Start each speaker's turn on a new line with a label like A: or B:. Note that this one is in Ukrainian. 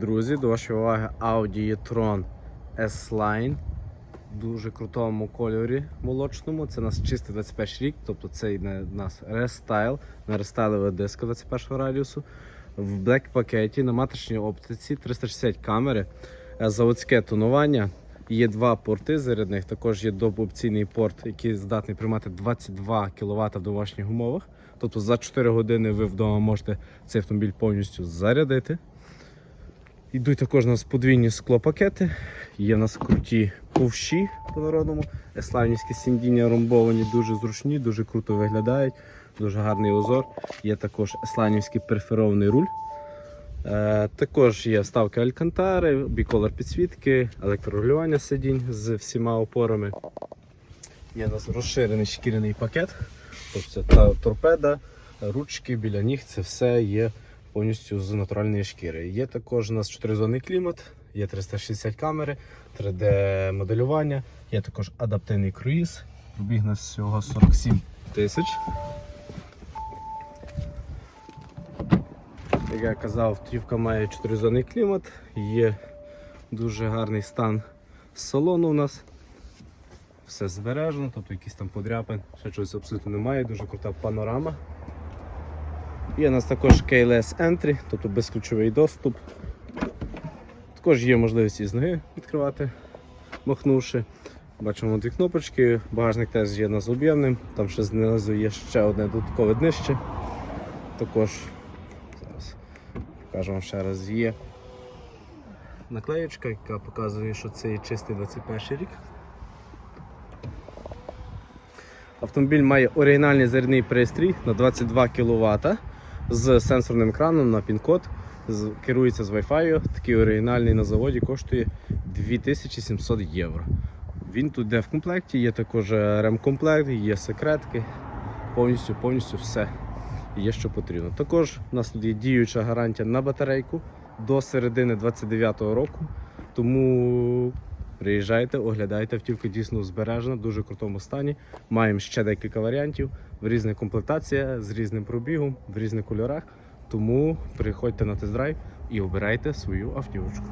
A: Друзі, до вашої уваги Audi e-tron S-Line. В дуже крутому кольорі молочному. Це у нас чистий 21 рік, тобто це у нас рестайл, на рестайлове диско 21 радіусу. В Black пакеті на матричній оптиці 360 камери, е, заводське тонування. Є два порти зарядних, також є добоопційний порт, який здатний приймати 22 кВт в домашніх умовах. Тобто за 4 години ви вдома можете цей автомобіль повністю зарядити. Йдуть також у нас подвійні склопакети, є у нас круті ковші по народному, еславнівські сидіння ромбовані, дуже зручні, дуже круто виглядають, дуже гарний узор. Є також есланівський перферований руль. Е, також є вставки алькантари, біколор підсвітки, електрорегулювання сидінь з всіма опорами. Є у нас розширений шкіряний пакет, тобто це торпеда, ручки біля ніг, це все є повністю з натуральної шкіри. Є також у нас 4-зонний клімат, є 360 камери, 3D-моделювання, є також адаптивний круїз. Пробіг на всього 47 тисяч. Як я казав, автівка має 4-зонний клімат, є дуже гарний стан салону у нас. Все збережено, тобто якісь там подряпин, ще чогось абсолютно немає, дуже крута панорама. Є у нас також KLS Entry, тобто безключовий доступ. Також є можливість із ноги відкривати, махнувши. Бачимо дві кнопочки, багажник теж є нас об'ємним, там ще знизу є ще одне додаткове днище. Також зараз покажу вам ще раз є наклеєчка, яка показує, що це є чистий 21 рік. Автомобіль має оригінальний зарядний пристрій на 22 кВт з сенсорним екраном на пін-код. Керується з Wi-Fi. Такий оригінальний на заводі коштує 2700 євро. Він тут йде в комплекті, є також е, ремкомплект, є секретки. Повністю, повністю все є, що потрібно. Також у нас тут є діюча гарантія на батарейку до середини 29-го року. Тому Приїжджайте, оглядайте, автівка дійсно збережена, в дуже крутому стані. Маємо ще декілька варіантів в різних комплектаціях, з різним пробігом, в різних кольорах. Тому приходьте на тест-драйв і обирайте свою автівочку.